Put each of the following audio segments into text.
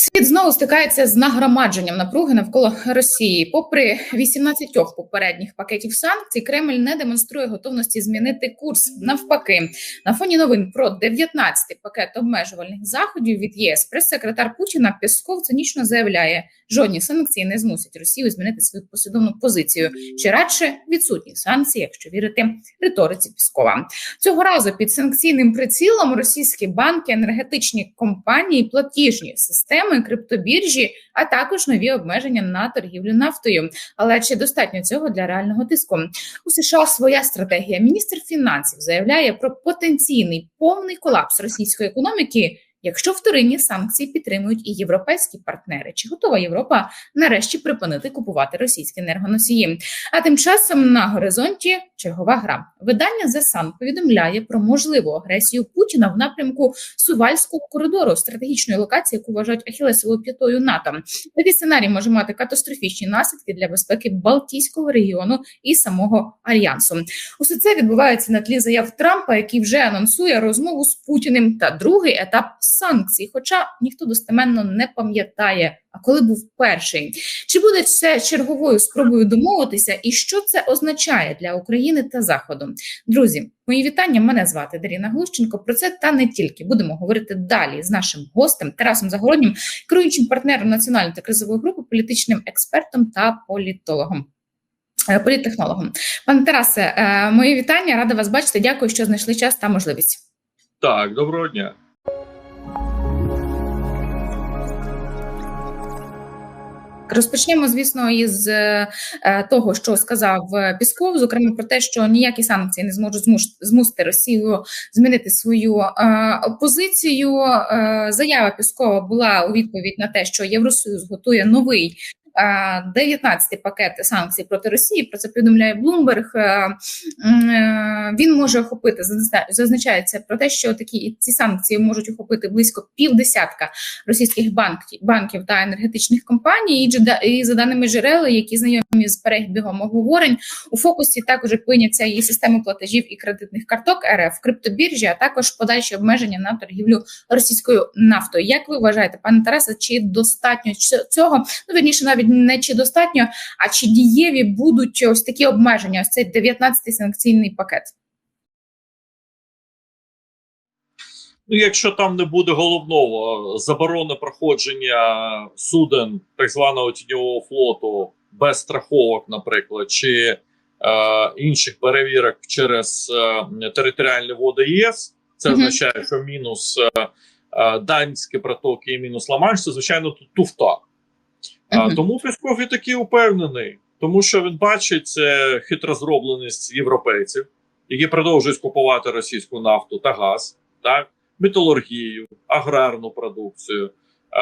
Світ знову стикається з нагромадженням напруги навколо Росії. Попри 18 попередніх пакетів санкцій, Кремль не демонструє готовності змінити курс. Навпаки, на фоні новин про 19-й пакет обмежувальних заходів від ЄС прес-секретар Путіна Пєсков цинічно заявляє, жодні санкції не змусять Росію змінити свою послідовну позицію, чи радше відсутні санкції, якщо вірити риториці Піскова. Цього разу під санкційним прицілом російські банки, енергетичні компанії, платіжні системи системи, криптобіржі, а також нові обмеження на торгівлю нафтою. Але чи достатньо цього для реального тиску? У США своя стратегія. Міністр фінансів заявляє про потенційний повний колапс російської економіки якщо вторинні санкції підтримують і європейські партнери, чи готова Європа нарешті припинити купувати російські енергоносії? А тим часом на горизонті чергова гра видання The Sun повідомляє про можливу агресію Путіна в напрямку Сувальського коридору, стратегічної локації, яку вважають ахілесовою п'ятою НАТО. Такий сценарій може мати катастрофічні наслідки для безпеки Балтійського регіону і самого альянсу. Усе це відбувається на тлі заяв Трампа, який вже анонсує розмову з Путіним та другий етап санкцій, хоча ніхто достеменно не пам'ятає, а коли був перший. Чи буде це черговою спробою домовитися, і що це означає для України та Заходу? Друзі, мої вітання. Мене звати Даріна Глущенко. Про це та не тільки будемо говорити далі з нашим гостем Тарасом Загороднім, керуючим партнером національної та кризової групи, політичним експертом та політологом. Е, політтехнологом. Пане Тарасе, е, мої вітання, рада вас бачити. Дякую, що знайшли час та можливість. Так, доброго дня. Розпочнемо, звісно, із е, того, що сказав Пісков, зокрема про те, що ніякі санкції не зможуть змусити Росію змінити свою е, позицію. Е, заява Піскова була у відповідь на те, що Євросоюз готує новий 19-й пакет санкцій проти Росії. Про це повідомляє Блумберг. Е, е, він може охопити зазначається про те, що такі ці санкції можуть охопити близько півдесятка російських банків банків та енергетичних компаній. І за даними джерел, які знайомі з перебігом обговорень у фокусі також опиняться і системи платежів і кредитних карток РФ, криптобіржі, а також подальші обмеження на торгівлю російською нафтою. Як ви вважаєте, пане Тарасе, чи достатньо цього? Ну вірніше навіть не чи достатньо, а чи дієві будуть ось такі обмеження? Ось цей 19-й санкційний пакет. Ну, якщо там не буде головного заборони проходження суден так званого тіньового флоту без страховок, наприклад, чи е, інших перевірок через е, територіальні води ЄС, це означає, що мінус е, е, данські протоки і мінус Ла-Манш, це звичайно тут туфта. А, Тому Песков і такий упевнений, тому що він бачить це хитрозробленість європейців, які продовжують купувати російську нафту та газ, так, металургію, аграрну продукцію, а,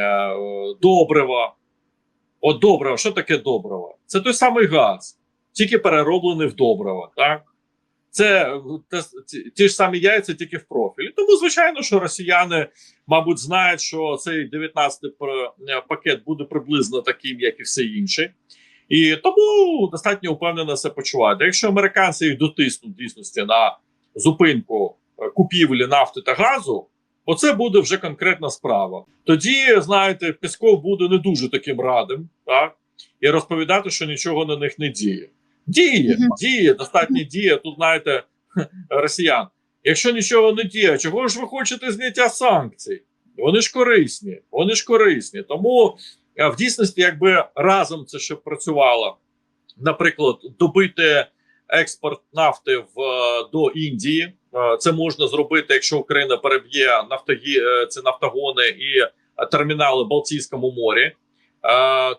а, добрива. От добрива, що таке добрива? Це той самий газ, тільки перероблений в добрива. так? Це ті, ж самі яйця, тільки в профілі. Тому, звичайно, що росіяни, мабуть, знають, що цей 19-й е, пакет буде приблизно таким, як і все інше. І тому достатньо впевнено себе почувати. Якщо американці їх дотиснуть дійсності на зупинку е, купівлі нафти та газу, оце буде вже конкретна справа. Тоді, знаєте, Пісков буде не дуже таким радим, так і розповідати, що нічого на них не діє. Діє, діє, достатньо діє. Тут знаєте, росіян. Якщо нічого не діє, чого ж ви хочете зняття санкцій? Вони ж корисні, вони ж корисні. Тому в дійсності, якби разом це ще працювало, наприклад, добити експорт нафти в до Індії. Це можна зробити, якщо Україна переб'є нафтогі, е, це нафтогони і термінали в Балтійському морі.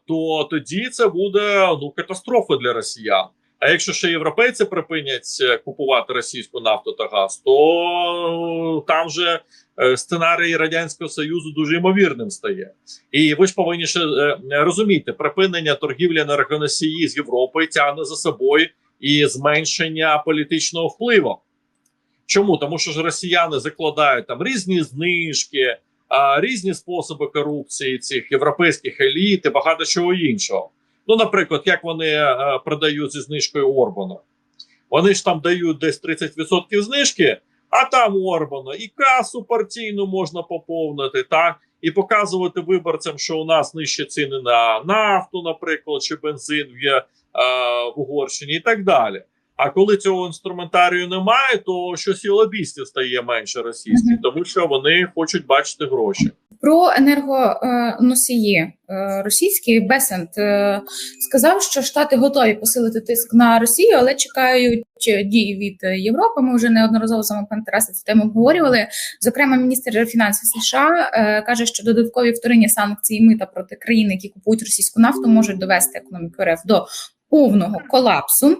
То тоді це буде ну катастрофа для росіян. А якщо ще європейці припинять е, купувати російську нафту та газ, то там же е, сценарій радянського союзу дуже ймовірним стає, і ви ж повинні ще е, розуміти, припинення торгівлі енергоносії з Європою тягне за собою і зменшення політичного впливу. Чому тому, що ж росіяни закладають там різні знижки, різні способи корупції цих європейських еліт і багато чого іншого. Ну, наприклад, як вони е, продають зі знижкою Орбана. Вони ж там дають десь 30% знижки, а там Орбана і касу партійну можна поповнити, так, і показувати виборцям, що у нас нижчі ціни на нафту, наприклад, чи бензин є е, в Угорщині, і так далі. А коли цього інструментарію немає, то щось і лобістів стає менше російських, тому що вони хочуть бачити гроші. Про енергоносії Е, російський Бесент е, сказав, що Штати готові посилити тиск на Росію, але чекають дій від Європи. Ми вже неодноразово вами пан Тарасе цю тему обговорювали. Зокрема, міністр фінансів США е, каже, що додаткові вторинні санкції мита проти країн, які купують російську нафту, можуть довести економіку РФ до повного колапсу.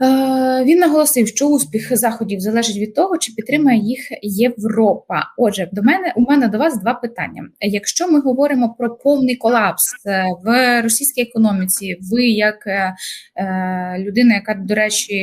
Е, Він наголосив, що успіх заходів залежить від того, чи підтримає їх Європа. Отже, до мене у мене до вас два питання. Якщо ми говоримо про повний колапс е, в російській економіці, ви як е, е, людина, яка до речі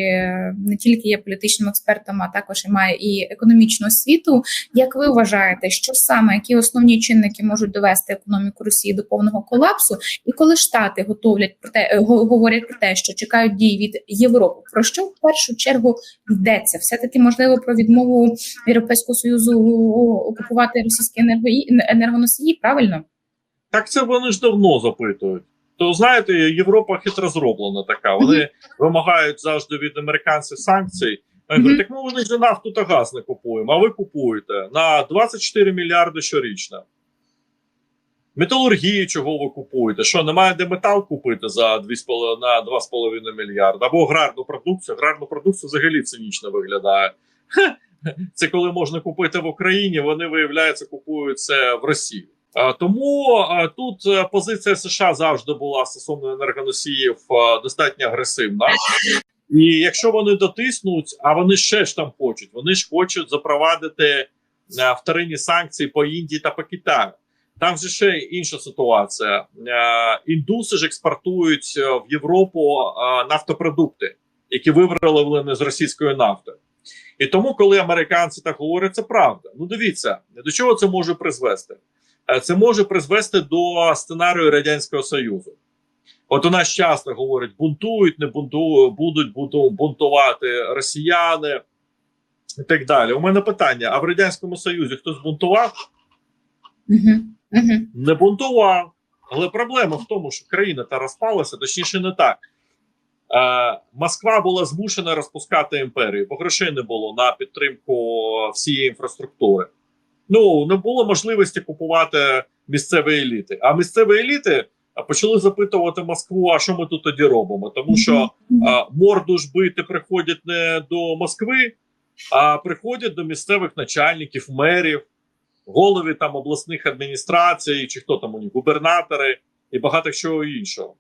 не тільки є політичним експертом, а також і має і економічну освіту. Як ви вважаєте, що саме які основні чинники можуть довести економіку Росії до повного колапсу? І коли Штати готовлять про те, говорять про те, що чекають дій від Європи, про що в першу чергу йдеться? Все таки можливо про відмову Європейського союзу окупувати російські енергоносії? Правильно? Так це вони ж давно запитують. То знаєте, Європа хитро зроблена така. Вони вимагають завжди від американців санкцій. Вони говорять, так ми вони ж нафту та газ не купуємо, а ви купуєте на 24 мільярди щорічно. Металургію, чого ви купуєте? Що немає де метал купити за 2,5 на 2,5 мільярда? Або аграрну продукцію. Аграрну продукцію взагалі цинічно виглядає. Це коли можна купити в Україні, вони виявляється купують це в Росії. Тому тут е, позиція США завжди була стосовно енергоносіїв достатньо агресивна. І якщо вони дотиснуть, а вони ще ж там хочуть, вони ж хочуть запровадити е, вторинні санкції по Індії та по Китаю. Там же ще інша ситуація. Е, Індуси ж експортують е, в Європу е, нафтопродукти, які виврали з російської нафти. І тому, коли американці так говорять, це правда. Ну дивіться, до чого це може призвести? Це може призвести до сценарію Радянського Союзу. От у нас часто говорять: бунтують, не бунтують, будуть бунтувати росіяни і так далі. У мене питання: а в Радянському Союзі хтось бунтував? Угу. Угу. Не бунтував. Але проблема в тому, що країна та розпалася, точніше, не так. Е, Москва була змушена розпускати імперію, бо грошей не було на підтримку всієї інфраструктури. Ну не було можливості купувати місцеві еліти. А місцеві еліти почали запитувати Москву: а що ми тут тоді робимо? Тому що а, морду ж бити приходять не до Москви, а приходять до місцевих начальників, мерів, голови там обласних адміністрацій, чи хто там у них, губернатори і багато чого іншого.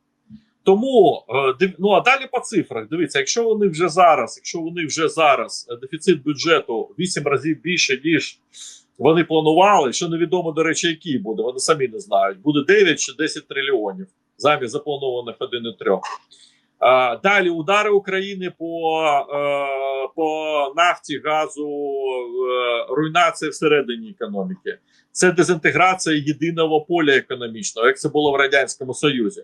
Тому е, ну а далі по цифрах. Дивіться, якщо вони вже зараз, якщо вони вже зараз е, дефіцит бюджету 8 разів більше, ніж вони планували, що невідомо, до речі, який буде, вони самі не знають. Буде 9 чи 10 трильйонів замість запланованих 1,3. Далі удари України по, е, по нафті, газу, е, руйнація всередині економіки. Це дезінтеграція єдиного поля економічного, як це було в Радянському Союзі.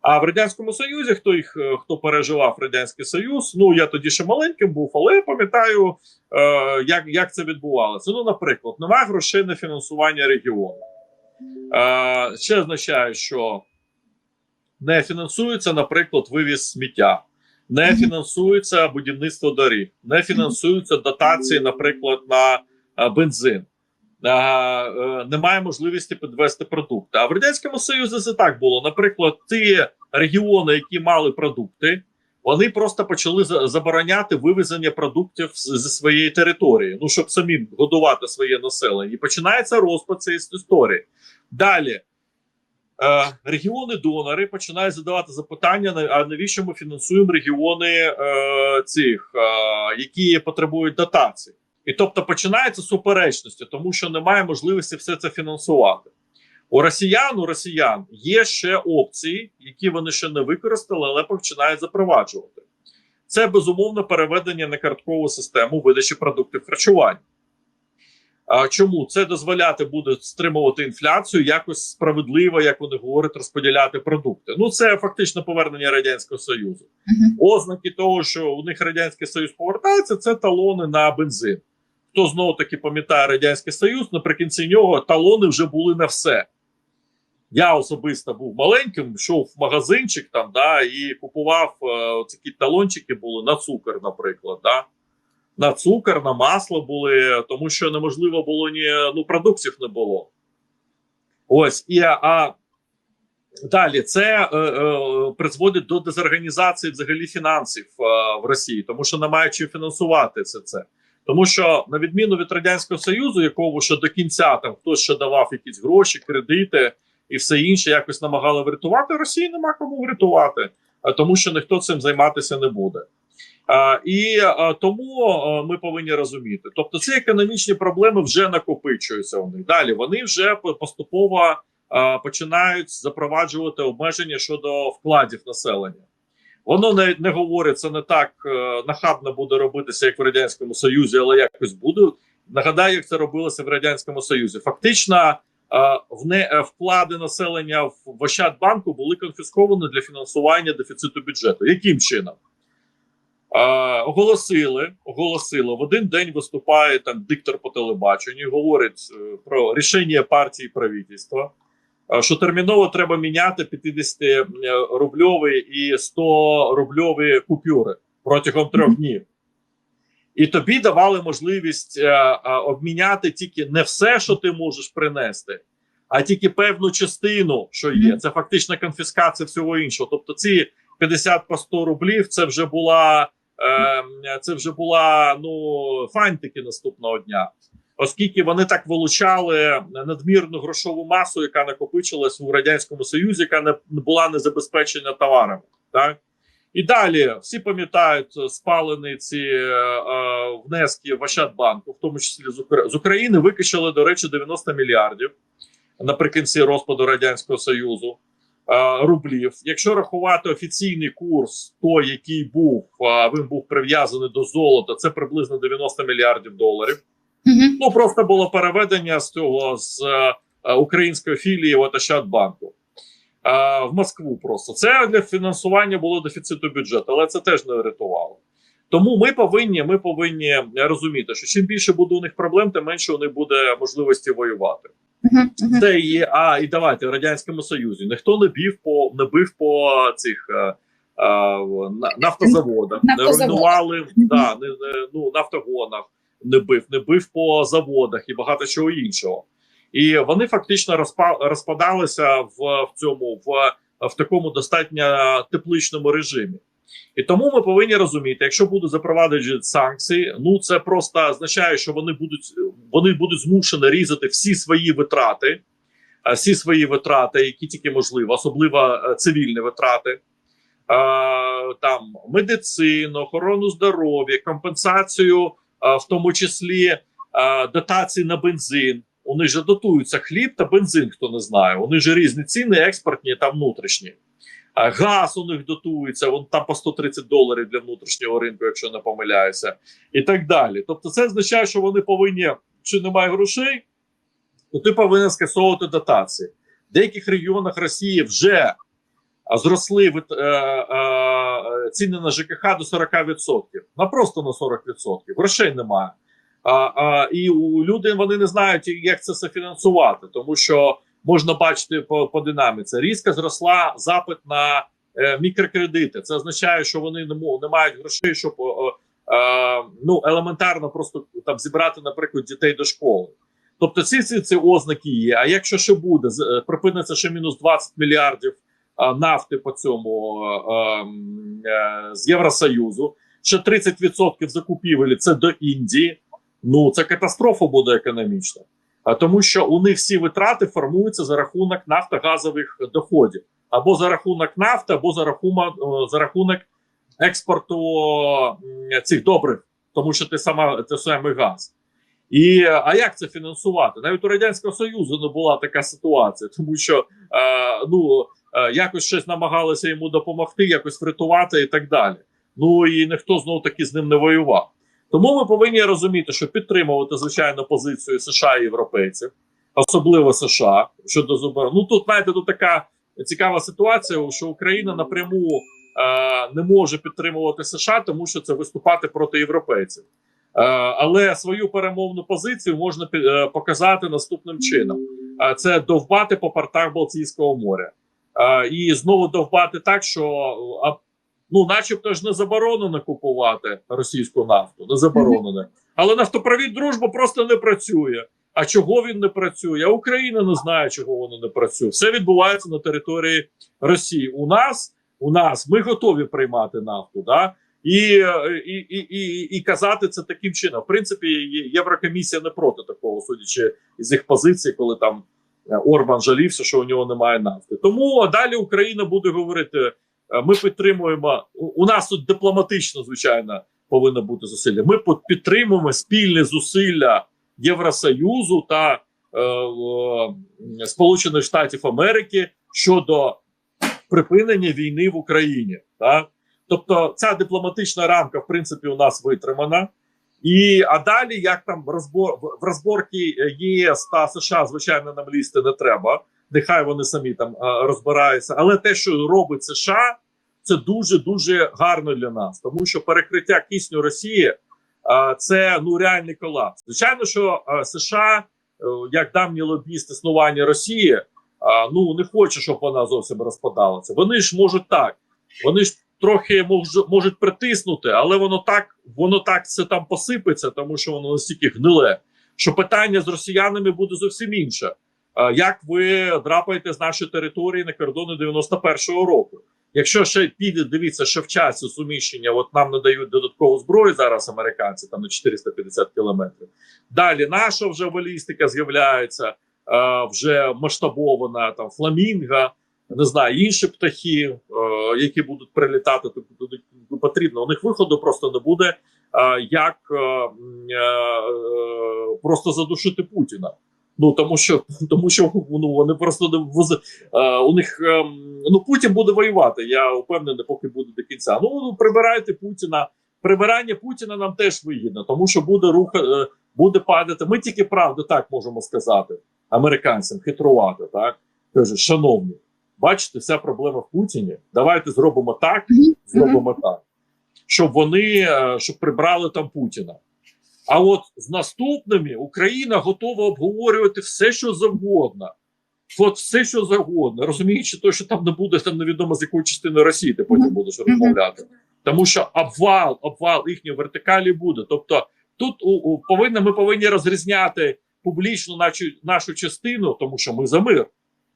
А в Радянському Союзі, хто їх е, хто переживав Радянський Союз, ну я тоді ще маленьким був, але я пам'ятаю, як, як це відбувалося. Ну, наприклад, нема грошей на фінансування регіону. Ще означає, що не фінансується, наприклад, вивіз сміття, не фінансується будівництво доріг, не фінансуються дотації, наприклад, на е, бензин. Е, е, Немає можливості підвести продукти. А в радянському союзі це так було. Наприклад, ті регіони, які мали продукти, вони просто почали забороняти вивезення продуктів зі своєї території, ну щоб самі годувати своє населення. І починається розпад цієї історії. Далі регіони-донори починають задавати запитання: а навіщо ми фінансуємо регіони е, цих, е, які потребують дотацій? І тобто починаються суперечності, тому що немає можливості все це фінансувати. У росіян у росіян є ще опції, які вони ще не використали, але починають запроваджувати. Це безумовно переведення на карткову систему видачі продуктів харчування. А чому це дозволяти буде стримувати інфляцію якось справедливо, як вони говорять, розподіляти продукти? Ну це фактично повернення радянського союзу. Мгм. Ознаки того, що у них радянський союз повертається, це талони на бензин. хто знову таки пам'ятає Радянський Союз, наприкінці нього талони вже були на все. Я особисто був маленьким, йшов в магазинчик там, да, і купував е, такі талончики були на цукор, наприклад. Да. На цукор, на масло були, тому що неможливо було ні ну, продуктів не було. Ось і а далі це е, е, призводить до дезорганізації взагалі фінансів е, в Росії, тому що немає чим фінансувати це. це. Тому що на відміну від радянського союзу, якого ще до кінця там хтось ще давав якісь гроші, кредити і все інше, якось намагали врятувати. Росії нема кому врятувати, тому що ніхто цим займатися не буде. І тому ми повинні розуміти, тобто ці економічні проблеми вже накопичуються у них. Далі вони вже поступово починають запроваджувати обмеження щодо вкладів населення. Воно не, не говорить, це не так е, нахабно буде робитися, як в радянському союзі, але якось буде. Нагадаю, як це робилося в радянському союзі. Фактично, е, вне е, вклади населення в в Ощадбанку були конфісковані для фінансування дефіциту бюджету. Яким чином? Е, оголосили, оголосили в один день виступає там диктор по телебаченню, говорить е, про рішення партії правительства, е, що терміново треба міняти 50 рубльові і 100 рубльові купюри протягом трьох днів. І тобі давали можливість обміняти тільки не все, що ти можеш принести, а тільки певну частину, що є. Це фактично конфіскація всього іншого. Тобто, ці 50 по 100 рублів це вже була це вже була ну фантики наступного дня, оскільки вони так вилучали надмірну грошову масу, яка накопичилась у радянському союзі, яка не була не забезпечена товарами. Так і далі всі пам'ятають е, спалені ці е, е, внески в Ощадбанку, в тому числі з, Укра... з України, викачали, до речі, 90 мільярдів наприкінці розпаду радянського союзу рублів. Якщо рахувати офіційний курс, той, який був, е, він був прив'язаний до золота, це приблизно 90 мільярдів доларів. Мгм. Ну просто було переведення з цього з е, е, української філії е, в Москву. Просто це для фінансування було дефіциту бюджету, але це теж не врятувало. Тому ми повинні, ми повинні розуміти, що чим більше буде у них проблем, тим менше у них буде можливості воювати. Це є. А і давайте в радянському союзі ніхто не бив по не бив по цих е, е, на- нафтозаводах, не руйнували да, не, не, ну, нафтогонах, не бив, не бив по заводах і багато чого іншого. І вони фактично розпа, розпадалися в, в цьому в, в такому достатньо тепличному режимі. І тому ми повинні розуміти, якщо будуть запроваджені санкції, ну це просто означає, що вони будуть вони будуть змушені різати всі свої витрати, е, всі свої витрати, які тільки можливо, особливо е, цивільні витрати, е, там медицину, охорону здоров'я, компенсацію, в тому числі дотації на бензин. Вони ж дотуються хліб та бензин, хто не знає. Вони ж різні ціни, експортні та внутрішні. Газ у них дотується, вон там по 130 доларів для внутрішнього ринку, якщо не помиляюся, і так далі. Тобто, це означає, що вони повинні, чи немає грошей, то ти повинен скасовувати дотації. В деяких регіонах Росії вже зросли е, е, ціни на ЖКХ до 40%. На просто на 40%. Грошей немає. А, а, і у люди вони не знають, як це все фінансувати, тому що можна бачити по, по динаміці. Різко зросла запит на е, мікрокредити. Це означає, що вони не, не мають грошей, щоб е, е, ну елементарно просто там зібрати, наприклад, дітей до школи. Тобто, ці ці, ці ознаки є. А якщо ще буде, е, припиниться ще мінус 20 мільярдів е, нафти по цьому е, е, з Євросоюзу, ще 30% закупівель це до Індії. Ну це катастрофа буде економічна. Тому, що у них всі витрати формуються за рахунок нафтогазових доходів, або за рахунок нафти, або за рахунок е, за рахунок експорту цих добрив, тому що ти сама це саме газ. І а як це фінансувати? Навіть у радянського союзу не була така ситуація, тому що е, ну е, якось щось намагалися йому допомогти, якось врятувати і так далі. Ну і ніхто знов таки з ним не воював. Тому ми повинні розуміти, що підтримувати звичайно позицію США і європейців, особливо США щодо зубар. Ну тут знаєте, тут така цікава ситуація, що Україна напряму е, не може підтримувати США, тому що це виступати проти європейців. але свою перемовну позицію можна е, показати наступним чином: Е, це довбати по портах Балтійського моря. Е, і знову довбати так, що ну, начебто ж не заборонено купувати російську нафту, не заборонено. Але нафтопровід дружба просто не працює. А чого він не працює? Україна не знає, чого воно не працює. Все відбувається на території Росії. У нас у нас ми готові приймати нафту, да і, і, і, і, і казати це таким чином. В принципі, Єврокомісія не проти такого, судячи із їх позицій, коли там е, Орбан жалівся, що у нього немає нафти. Тому далі Україна буде говорити: ми підтримуємо. У, нас тут дипломатично, звичайно, повинно бути зусилля. Ми підтримуємо спільні зусилля Євросоюзу та е, е, Сполучених Штатів Америки щодо припинення війни в Україні. Так? Тобто, ця дипломатична рамка, в принципі, у нас витримана. І а далі, як там розбор в розборки ЄС та США, звичайно, нам лізти не треба. Нехай вони самі там розбираються. Але те, що робить США, це дуже дуже гарно для нас, тому що перекриття кисню Росії це ну реальний колапс. Звичайно, що США, е, як давній лобіст існування Росії, ну не хоче, щоб вона зовсім розпадалася. Вони ж можуть так, вони ж трохи мож- можуть притиснути, але воно так, воно так все там посипеться, тому що воно настільки гниле. Що питання з росіянами буде зовсім інше. Е, Як ви драпаєте з нашої території на кордони 91-го року? Якщо ще піде, дивіться, ще в часі суміщення, от нам надають додаткову зброю зараз американці там на 450 кілометрів. Далі наша вже балістика з'являється, е, вже масштабована там фламінга, не знаю, інші птахи, е, які будуть прилітати туди, потрібно. У них виходу просто не буде, як просто задушити Путіна. Ну тому що тому що ну вони просто не воз... е, у них ем, ну Путін буде воювати. Я впевнений, поки буде до кінця. Ну, ну прибирайте Путіна. Прибирання Путіна нам теж вигідно, тому що буде рух, е, буде падати. Ми тільки правду так можемо сказати американцям, хитрувати. Так каже, шановні, бачите, вся проблема в Путіні. Давайте зробимо так, зробимо так, щоб вони е, щоб прибрали там Путіна. А от з наступними Україна готова обговорювати все, що завгодно. От все, що завгодно, розуміючи, то, що там не буде там невідомо з якої частини Росії ти потім будеш розмовляти. Тому що обвал, обвал їхньої вертикалі буде. Тобто, тут у, у, повинні, ми повинні розрізняти публічну нашу, нашу частину, тому що ми за мир.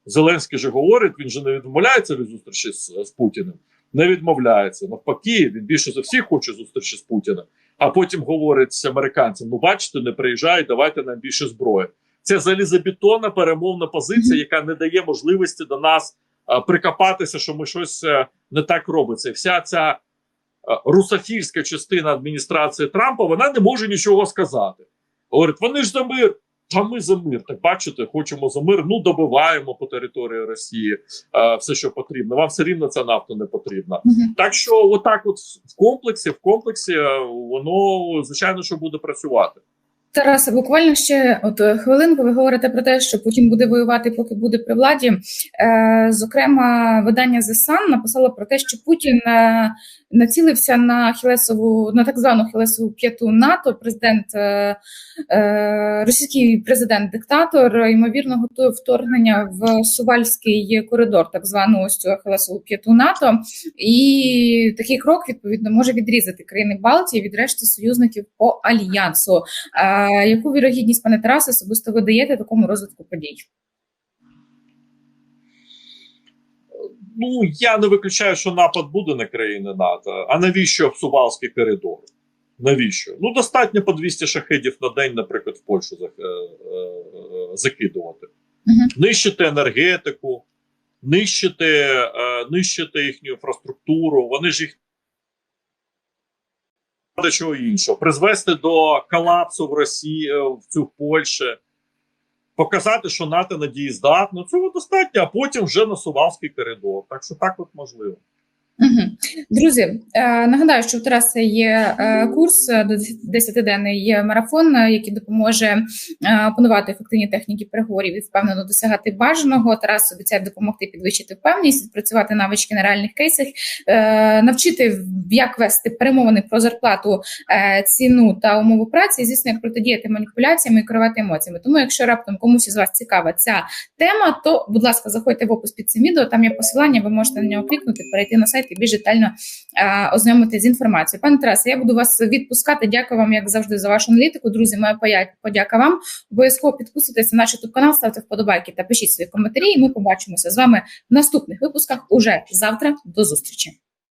Зеленський же говорить, він же не відмовляється від зустрічі з, з Путіним. Не відмовляється. Навпаки, він більше за всіх хоче зустрічі з Путіним. А потім говорить американцям: ну бачите, не приїжджають, давайте нам більше зброї. Це залізобетонна перемовна позиція, яка не дає можливості до нас а, прикопатися, що ми щось а, не так робиться. І вся ця а, русофільська частина адміністрації Трампа вона не може нічого сказати. Говорить, вони ж за мир. Та ми за мир. Так бачите, хочемо за мир. Ну добиваємо по території Росії е, все, що потрібно. Вам все рівно ця нафта не потрібна. Мгм. Так що, отак, от в комплексі, в комплексі, е, воно звичайно, що буде працювати. Тарасе, буквально ще от е, хвилинку. Ви говорите про те, що Путін буде воювати, поки буде при владі. Е, зокрема, видання The Sun написало про те, що Путін е, націлився на хілесову на так звану хілесову п'яту НАТО. Президент е, е, російський президент-диктатор ймовірно готує вторгнення в Сувальський коридор, так звану ось цю хілесову п'яту НАТО. І такий крок відповідно може відрізати країни Балтії від решти союзників по альянсу. А яку вірогідність, пане Тарасе, особисто ви даєте такому розвитку подій? Ну я не виключаю, що напад буде на країни НАТО. А навіщо Сувалський коридор? Навіщо? Ну достатньо по 200 шахедів на день, наприклад, в Польщу е, е, закидувати, Мгм. нищити енергетику, нищити, е, нищити їхню інфраструктуру. Вони ж їх до чого іншого, призвести до колапсу в Росії е, в цю Польщі, показати, що НАТО надієздатно. Цього достатньо, а потім вже на Сувавський коридор. Так що так от можливо. Угу. Друзі, е, нагадаю, що у Тараса є е, курс е, до 10-денний марафон, який допоможе опанувати ефективні техніки переговорів і впевнено досягати бажаного. Тарас обіцяє допомогти підвищити впевненість, працювати навички на реальних кейсах, навчити як вести перемовини про зарплату, ціну та умови праці, і, звісно, як протидіяти маніпуляціями і керувати емоціями. Тому, якщо раптом комусь із вас цікава ця тема, то будь ласка, заходьте в опис під цим відео. Там є посилання, ви можете на нього клікнути, перейти на сайт і більш детально а, ознайомитися з інформацією. Пане Тарасе, я буду вас відпускати. Дякую вам, як завжди, за вашу аналітику. Друзі, моя подяка вам. Обов'язково підписуйтесь на наш YouTube канал, ставте вподобайки та пишіть свої коментарі. І ми побачимося з вами в наступних випусках уже завтра. До зустрічі.